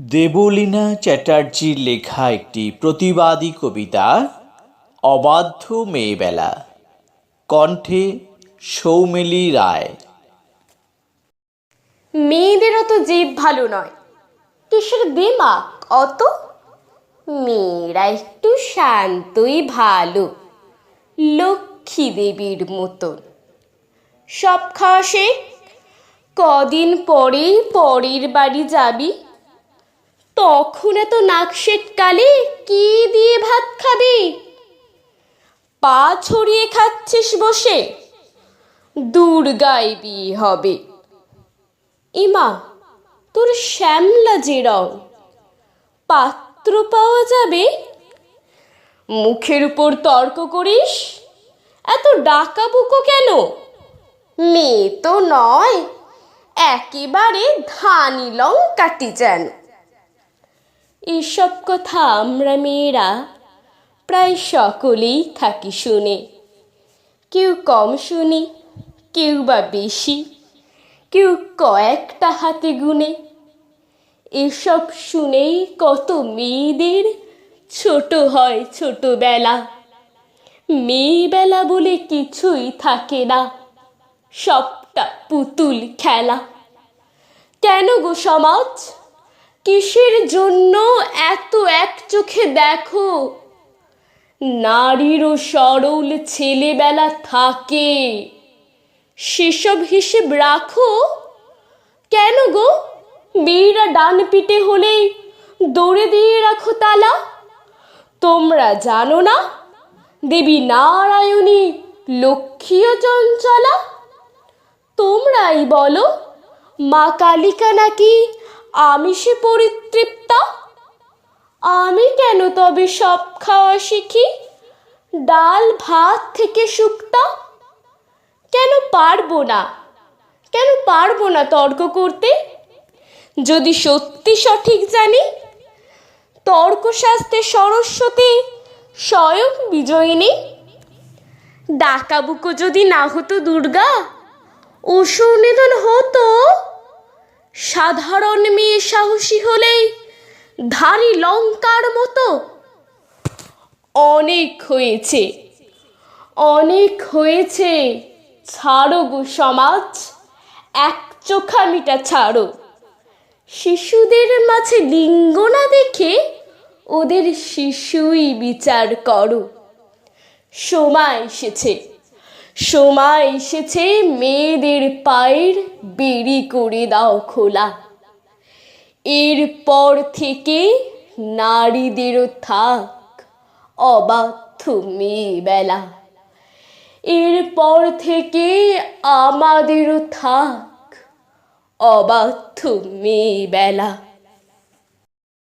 দেবলীনা চ্যাটার্জির লেখা একটি প্রতিবাদী কবিতা, অবাধ্য মেয়েবেলা। কণ্ঠে সৌমেলি রায়। মেয়েদেরও তো জীব ভালো নয়। কিসের দেমাক অত? মেয়েরা একটু শান্তই ভালো। লক্ষ্মী দেবীর মতন। সব খাওয়া শেখ? কদিন পরেই পরের বাড়ি যাবি? তখন এত নাকশেট কালে কি দিয়ে ভাত খাবি? পা ছড়িয়ে খাচ্ছিস বসে দুর্গায় বিয়ে হবে। ইমা, তোর শ্যামলা যে রং, পাত্র পাওয়া যাবে? মুখের উপর তর্ক করিস? এত ডাকাবুকো কেন? মেয়ে তো নয়, একেবারে ধানি লঙ্কাটি যেন। এসব কথা আমরা মেয়েরা প্রায় সকলেই থাকি শুনে। কেউ কম শুনি, কেউ বা বেশি, কেউ কয়েকটা হাতে গুনে। এসব শুনেই কত মেয়েদের ছোট হয় ছোটবেলা। মেয়েবেলা বলে কিছুই থাকে না, সবটা পুতুল খেলা। কেন গো সমাজ? কিসের জন্য এত এক চোখে দেখো? নারীরও সরল ছেলেবেলা থাকে। সেসব হিসেব রাখো। কেন গো? মেয়েরা ডান পিটে হলেই দৌড়ে দিয়ে রাখো তালা। তোমরা জানো না, দেবী নারায়ণী লক্ষ্মীও চঞ্চলা? তোমরাই বলো, মা কালিকা নাকি আমিষে পরিতৃপ্তা? আমি কেন তবে সব খাওয়া শিখি? ডাল, ভাত থেকে শুক্তা? কেন পারব না? কেন পারব না তর্ক করতে? যদি সত্যি সঠিক জানি, তর্কশাস্ত্রে সরস্বতী স্বয়ং বিজয়িনী। ডাকাবুকো যদি না হতো দুর্গা, অসুর নিধন হতো। সাধারণ মেয়ে সাহসী হলেই ধারি লঙ্কার মতো। অনেক হয়েছে। অনেক হয়েছে। ছাড়ো গো সমাজ, এক চোখামিটা ছাড়ো। শিশুদের মাঝে লিঙ্গ না দেখে ওদের শিশুই বিচার করো। সময় এসেছে। সময় এসেছে মেয়েদের পায়ের বেরি করে দাও খোলা। এরপর থেকে নারীদেরও থাক অবাধ্য মেয়েবেলা। এরপর থেকে আমাদেরও থাক অবাধ্য মেয়েবেলা।